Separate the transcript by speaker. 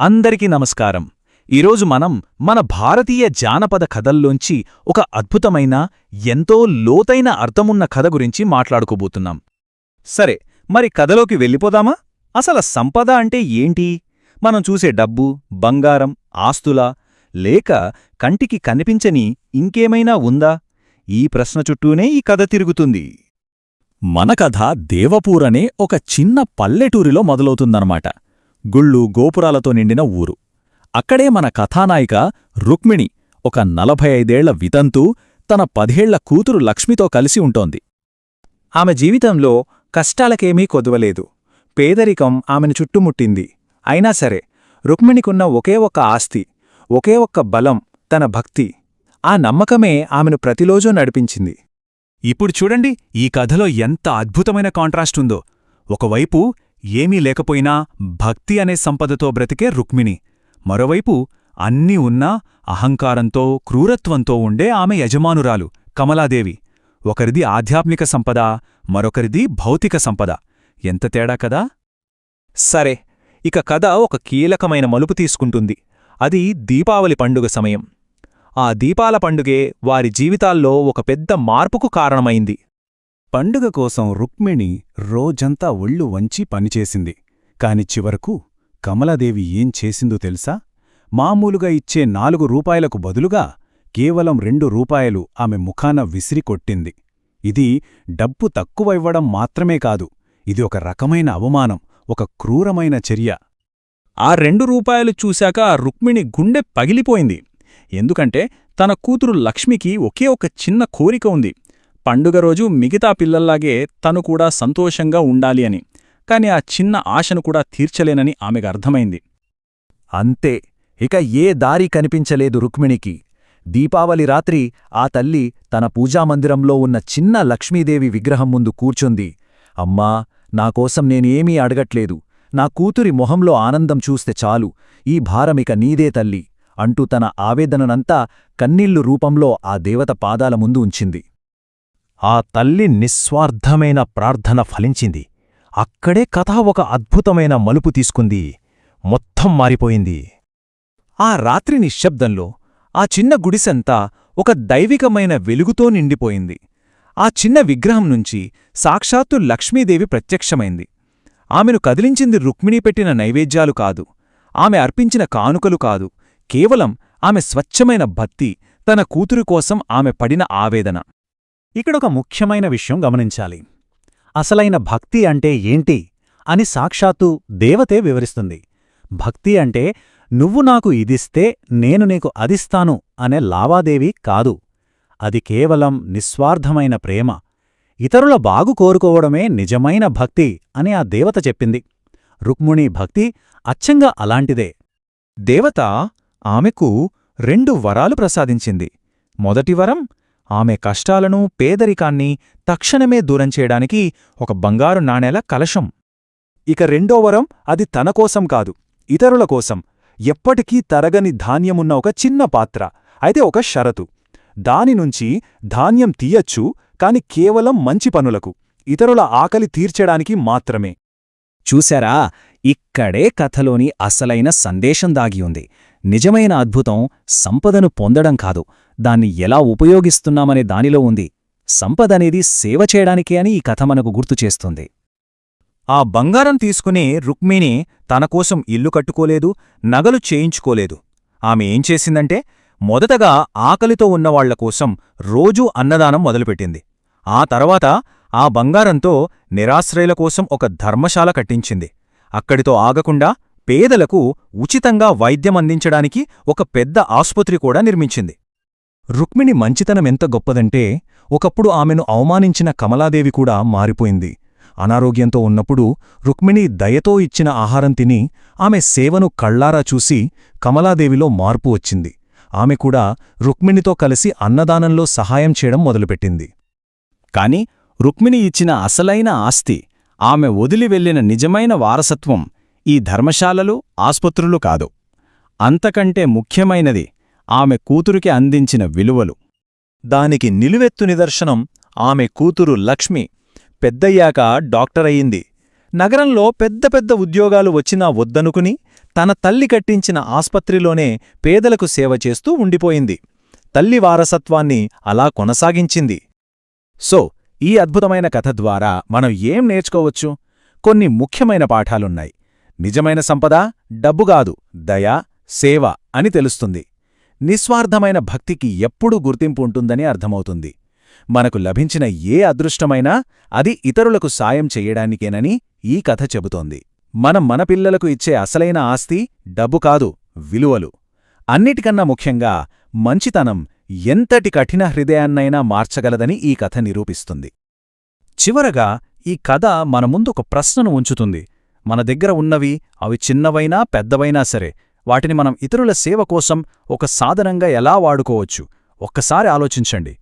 Speaker 1: అందరికీ నమస్కారం. ఈరోజు మనం మన భారతీయ జానపద కథల్లోంచి ఒక అద్భుతమైన ఎంతో లోతైన అర్థమున్న కథ గురించి మాట్లాడుకోబోతున్నాం. సరే మరి కథలోకి వెళ్ళిపోదామా? అసలు సంపద అంటే ఏంటి? మనం చూసే డబ్బు బంగారం ఆస్తులా లేక కంటికి కనిపించని ఇంకేమైనా ఉందా? ఈ ప్రశ్న చుట్టూనే ఈ కథ తిరుగుతుంది. మన కథ దేవపూరనే ఒక చిన్న పల్లెటూరిలో మొదలవుతుందన్నమాట. గుళ్ళు గోపురాలతో నిండిన ఊరు. అక్కడే మన కథానాయిక రుక్మిణి ఒక నలభై ఐదేళ్ళ వితంతు తన పదేళ్ళ కూతురు లక్ష్మితో కలిసి ఉంటోంది.
Speaker 2: ఆమె జీవితంలో కష్టాలకేమీ కొదవలేదు. పేదరికం ఆమెను చుట్టుముట్టింది. అయినా సరే రుక్మిణికున్న ఒకే ఒక్క ఆస్తి ఒకే ఒక్క బలం తన భక్తి ఆ నమ్మకమే ఆమెను ప్రతిరోజూ నడిపించింది.
Speaker 1: ఇప్పుడు చూడండి ఈ కథలో ఎంత అద్భుతమైన కాంట్రాస్ట్ ఉందో. ఒకవైపు ఏమీ లేకపోయినా భక్తి అనే సంపదతో బ్రతికే రుక్మిణి. మరోవైపు అన్నీ ఉన్నా అహంకారంతో క్రూరత్వంతో ఉండే ఆమె యజమానురాలు కమలాదేవి. ఒకరిది ఆధ్యాత్మిక సంపద మరొకరిది భౌతిక సంపద. ఎంత తేడా కదా?
Speaker 2: సరే ఇక కథ ఒక కీలకమైన మలుపు తీసుకుంటుంది. అది దీపావళి పండుగ సమయం. ఆ దీపాల పండుగే వారి జీవితాల్లో ఒక పెద్ద మార్పుకు కారణమైంది.
Speaker 3: పండుగ కోసం రుక్మిణి రోజంతా ఒళ్ళు వంచి పనిచేసింది. కాని చివరకు కమలాదేవి ఏం చేసిందో తెలుసా? మామూలుగా ఇచ్చే నాలుగు రూపాయలకు బదులుగా కేవలం రెండు రూపాయలు ఆమె ముఖాన విసిరికొట్టింది ఇది డబ్బు తక్కువైవ్వడం మాత్రమే కాదు ఇది ఒక రకమైన అవమానం ఒక క్రూరమైన చర్య.
Speaker 2: ఆ రెండు రూపాయలు చూశాక ఆ రుక్మిణి గుండె పగిలిపోయింది. ఎందుకంటే తన కూతురు లక్ష్మికి ఒకే ఒక చిన్న కోరిక ఉంది. పండుగ రోజు మిగతా పిల్లల్లాగే తను కూడా సంతోషంగా ఉండాలి అని. కాని ఆ చిన్న ఆశను కూడా తీర్చలేనని ఆమెకు అర్థమైంది.
Speaker 1: అంతే. ఇక ఏ దారి కనిపించలేదు రుక్మిణికి. దీపావళి రాత్రి ఆ తల్లి తన పూజామందిరంలో ఉన్న చిన్న లక్ష్మీదేవి విగ్రహం ముందు కూర్చుంది. అమ్మా నాకోసం నేనేమీ అడగట్లేదు. నా కూతురి మొహంలో ఆనందం చూస్తే చాలు. ఈ భారమిక నీదే తల్లి అంటూ తన ఆవేదననంతా కన్నీళ్ళు రూపంలో ఆ దేవత పాదాల ముందు ఉంచింది. ఆ తల్లి నిస్వార్థమైన ప్రార్థన ఫలించింది. అక్కడే కథ ఒక అద్భుతమైన మలుపు తీసుకుంది. మొత్తం మారిపోయింది.
Speaker 2: ఆ రాత్రి నిశ్శబ్దంలో ఆ చిన్న గుడిసంతా ఒక దైవికమైన వెలుగుతో నిండిపోయింది. ఆ చిన్న విగ్రహం నుంచి సాక్షాత్తు లక్ష్మీదేవి ప్రత్యక్షమైంది. ఆమెను కదిలించింది రుక్మిణి పెట్టిన నైవేద్యాలు కాదు. ఆమె అర్పించిన కానుకలు కాదు. కేవలం ఆమె స్వచ్ఛమైన భక్తి తన కూతురు కోసం ఆమె పడిన ఆవేదన.
Speaker 3: ఇక్కడొక ముఖ్యమైన విషయం గమనించాలి. అసలైన భక్తి అంటే ఏంటి అని సాక్షాత్తు దేవతే వివరిస్తుంది. భక్తి అంటే నువ్వు నాకు ఇదిస్తే నేను నీకు అదిస్తాను అనే లావాదేవీ కాదు. అది కేవలం నిస్వార్థమైన ప్రేమ. ఇతరుల బాగు కోరుకోవడమే నిజమైన భక్తి అని ఆ దేవత చెప్పింది. రుక్ముణి భక్తి అచ్చంగా అలాంటిదే.
Speaker 2: దేవత ఆమెకు రెండు వరాలు ప్రసాదించింది. మొదటి వరం ఆమె కష్టాలను పేదరికాన్ని తక్షణమే దూరం చేయడానికి ఒక బంగారు నాణేల కలశం. ఇక రెండో వరం అది తన కోసం కాదు ఇతరుల కోసం. ఎప్పటికీ తరగని ధాన్యమున్న ఒక చిన్న పాత్ర అయితే ఒక షరతు. దానినుంచి ధాన్యం తీయచ్చు కాని కేవలం మంచి పనులకు ఇతరుల ఆకలి తీర్చడానికి మాత్రమే.
Speaker 1: చూశారా? ఇక్కడే కథలోని అసలైన సందేశం దాగి ఉంది. నిజమైన అద్భుతం సంపదను పొందడం కాదు. దాన్ని ఎలా ఉపయోగిస్తున్నామనే దానిలో ఉంది. సంపదనేది సేవ చేయడానికే అని ఈ కథ మనకు గుర్తు చేస్తుంది.
Speaker 2: ఆ బంగారం తీసుకుని రుక్మిణి తనకోసం ఇల్లు కట్టుకోలేదు నగలు చేయించుకోలేదు. ఆమె ఏం చేసిందంటే మొదటగా ఆకలితో ఉన్నవాళ్ళ కోసం రోజూ అన్నదానం మొదలుపెట్టింది. ఆ తర్వాత ఆ బంగారంతో నిరాశ్రయుల కోసం ఒక ధర్మశాల కట్టించింది. అక్కడితో ఆగకుండా పేదలకు ఉచితంగా వైద్యం అందించడానికి ఒక పెద్ద ఆసుపత్రి కూడా నిర్మించింది. రుక్మిణి మంచితనం ఎంత గొప్పదంటే ఒకప్పుడు ఆమెను అవమానించిన కమలాదేవి కూడా మారిపోయింది. అనారోగ్యంతో ఉన్నప్పుడు రుక్మిణి దయతో ఇచ్చిన ఆహారం తిని ఆమె సేవను కళ్ళారా చూసి కమలాదేవిలో మార్పు వచ్చింది. ఆమె కూడా రుక్మిణితో కలిసి అన్నదానంలో సహాయం చేయడం మొదలుపెట్టింది.
Speaker 1: కాని రుక్మిణి ఇచ్చిన అసలైన ఆస్తి ఆమె వదిలి వెళ్ళిన నిజమైన వారసత్వం ఈ ధర్మశాలలు ఆస్పత్రులు కాదు. అంతకంటే ముఖ్యమైనది ఆమె కూతురికి అందించిన విలువలు.
Speaker 2: దానికి నిలువెత్తు నిదర్శనం ఆమె కూతురు లక్ష్మి. పెద్దయ్యాక డాక్టరయ్యింది నగరంలో పెద్ద పెద్ద ఉద్యోగాలు వచ్చినా వద్దనుకుని తన తల్లి కట్టించిన ఆస్పత్రిలోనే పేదలకు సేవ చేస్తూ ఉండిపోయింది. తల్లి వారసత్వాన్ని అలా కొనసాగించింది.
Speaker 1: సో ఈ అద్భుతమైన కథ ద్వారా మనం ఏం నేర్చుకోవచ్చు? కొన్ని ముఖ్యమైన పాఠాలున్నాయి. నిజమైన సంపద డబ్బుగాదు దయ సేవ అని తెలుస్తుంది. నిస్వార్థమైన భక్తికి ఎప్పుడూ గుర్తింపు ఉంటుందని అర్థమవుతుంది. మనకు లభించిన ఏ అదృష్టమైనా అది ఇతరులకు సాయం చెయ్యడానికేనని ఈ కథ చెబుతోంది. మనం మన పిల్లలకు ఇచ్చే అసలైన ఆస్తి డబ్బు కాదు విలువలు. అన్నిటికన్నా ముఖ్యంగా మంచితనం ఎంతటి కఠిన హృదయాన్నైనా మార్చగలదని ఈ కథ నిరూపిస్తుంది. చివరగా ఈ కథ మన ముందు ఒక ప్రశ్నను ఉంచుతుంది. మన దగ్గర ఉన్నవి అవి చిన్నవైనా పెద్దవైనా సరే వాటిని మనం ఇతరుల సేవ కోసం ఒక సాధనంగా ఎలా వాడుకోవచ్చు? ఒక్కసారి ఆలోచించండి.